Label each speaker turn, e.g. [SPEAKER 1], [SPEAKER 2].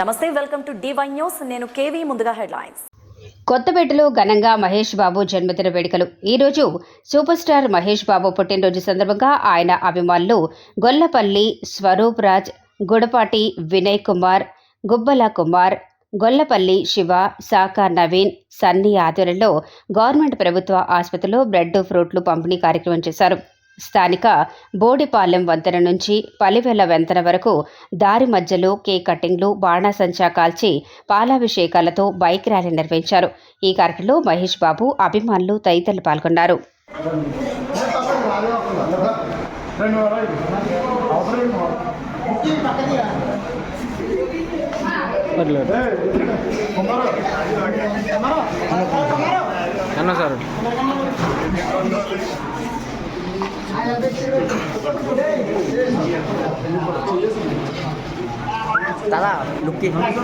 [SPEAKER 1] నమస్తే welcome to DY news నేను KV ముందుగా హెడ్లైన్స్.
[SPEAKER 2] కొత్తపేటలో ఘనంగా మహేష్ బాబు జన్మదిన వేడుకలు. ఈరోజు సూపర్ స్టార్ మహేష్ బాబు పుట్టినరోజు సందర్భంగా ఆయన అభిమానులు గొల్లపల్లి స్వరూప్ రాజ్ గుడపాటి వినయ్ కుమార్ గుబ్బల కుమార్ గొల్లపల్లి శివ శాఖ నవీన్ సన్నీ ఆధ్వర్యంలో గవర్నమెంట్ ప్రభుత్వ ఆసుపత్రిలో బ్రెడ్ ఫ్రూట్లు పంపిణీ కార్యక్రమం చేశారు. స్థానిక బోడిపాలెం వంతెన నుంచి పలివెల వంతెన వరకు దారి మధ్యలో కేక్ కటింగ్లు బాణాసంచా కాల్చి పాలాభిషేకాలతో బైక్ ర్యాలీ నిర్వహించారు. ఈ కార్యక్రమంలో మహేష్ బాబు అభిమానులు తదితరులు పాల్గొన్నారు.
[SPEAKER 3] అన్న তারা লোককে আমাদের